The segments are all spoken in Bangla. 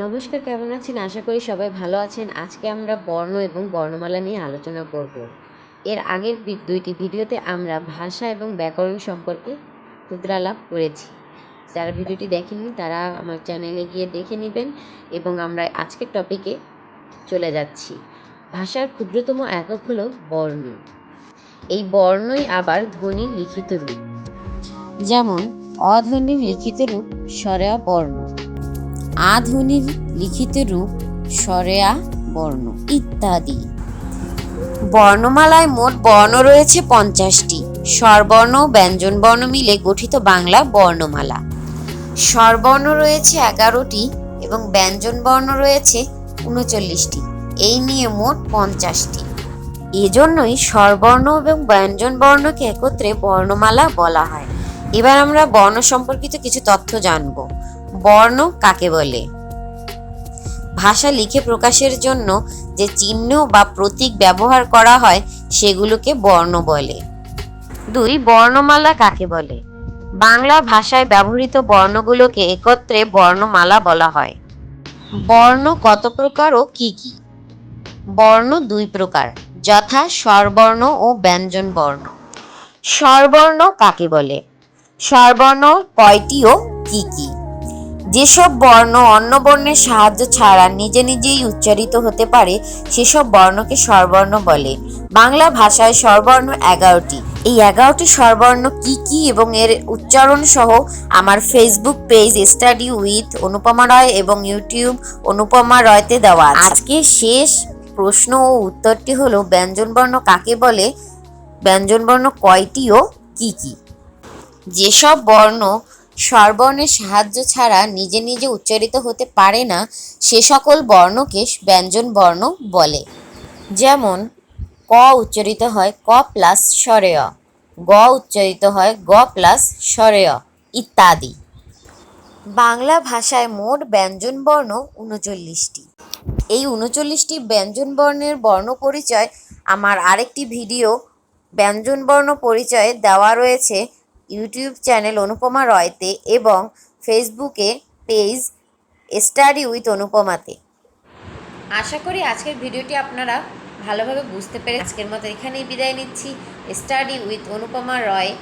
নমস্কার, কেমন আছেন? আশা করি সবাই ভালো আছেন। আজকে আমরা বর্ণ এবং বর্ণমালা নিয়ে আলোচনা করব। এর আগের দুইটি ভিডিওতে আমরা ভাষা এবং ব্যাকরণ সম্পর্কে ক্ষুদ্রালাপ করেছি। যারা ভিডিওটি দেখেননি, তারা আমার চ্যানেলে গিয়ে দেখে নেবেন এবং আমরা আজকের টপিকে চলে যাচ্ছি। ভাষার ক্ষুদ্রতম একক হলো বর্ণ। এই বর্ণই আবার ধ্বনির লিখিত রূপ। যেমন অধ্বনির লিখিত রূপ স্বরেয়া বর্ণ আধুনিক লিখিত রূপ স্বরেয়া বর্ণ ইত্যাদি। বর্ণমালায় মোট বর্ণ রয়েছে পঞ্চাশটি। স্বরবর্ণ ও ব্যঞ্জন বর্ণ মিলে গঠিত বাংলা বর্ণমালা। স্বরবর্ণ রয়েছে এগারোটি এবং ব্যঞ্জন বর্ণ রয়েছে উনচল্লিশটি। এই নিয়ে মোট পঞ্চাশটি। এজন্যই স্বরবর্ণ এবং ব্যঞ্জন বর্ণকে একত্রে বর্ণমালা বলা হয়। এবার আমরা বর্ণ সম্পর্কিত কিছু তথ্য জানব। বর্ণ কাকে বলে? ভাষা লিখে প্রকাশের জন্য যে চিহ্ন বা প্রতীক ব্যবহার করা হয়, সেগুলোকে বর্ণ বলে। দুই, বর্ণমালা কাকে বলে? বাংলা ভাষায় ব্যবহৃত বর্ণগুলোকে একত্রে বর্ণমালা বলা হয়। বর্ণ কত প্রকার ও কি কি? বর্ণ দুই প্রকার, যথা, স্বরবর্ণ ও ব্যঞ্জন বর্ণ। স্বরবর্ণ কাকে বলে? স্বরবর্ণ কয়টি ও কি কি? যেসব বর্ণ অন্য বর্ণের সাহায্য ছাড়া নিজে নিজেই উচ্চারিত হতে পারে, সেসব বর্ণকে স্বরবর্ণ বলে। বাংলা ভাষায় স্বরবর্ণ এগারোটি। এই এগারোটি স্বরবর্ণ কি কি এবং এর উচ্চারণ সহ আমার Facebook page study with Anupama Roy এবং ইউটিউব অনুপমা রয়তে দেওয়া। আজকে শেষ প্রশ্ন ও উত্তরটি হলো ব্যঞ্জনবর্ণ কাকে বলে? ব্যঞ্জনবর্ণ কয়টি ও কি কি? যেসব বর্ণ স্বরবর্ণের সাহায্য ছাড়া নিজে নিজে উচ্চারিত হতে পারে না সে সকল বর্ণকে ব্যঞ্জন বর্ণ বলে। যেমন, ক উচ্চারিত হয় ক প্লাস স্বরেয়, গ উচ্চারিত হয় গ প্লাস স্বরেয় ইত্যাদি। বাংলা ভাষায় মোট ব্যঞ্জন বর্ণ উনচল্লিশটি। এই উনচল্লিশটি ব্যঞ্জন বর্ণের বর্ণ পরিচয় আমার আরেকটি ভিডিও ব্যঞ্জন বর্ণ পরিচয় দেওয়া রয়েছে। ইউটিউব চ্যানেল অনুপমা রয়তে এবং ফেসবুকে পেজ স্টাডি উইথ অনুপমাতে। আশা করি আজকের ভিডিওটি আপনারা ভালোভাবে বুঝতে পেরে আজকের মতো এখানেই বিদায় নিচ্ছি। Study with Anupama Roy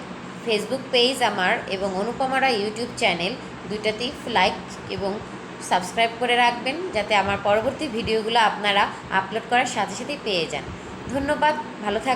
Facebook page আমার এবং অনুপমা রয় ইউটিউব চ্যানেল দুইটাতেই লাইক এবং সাবস্ক্রাইব করে রাখবেন যাতে আমার পরবর্তী ভিডিওগুলো আপনারা আপলোড করার সাথে সাথেই পেয়ে যান। ধন্যবাদ, ভালো থাকবেন।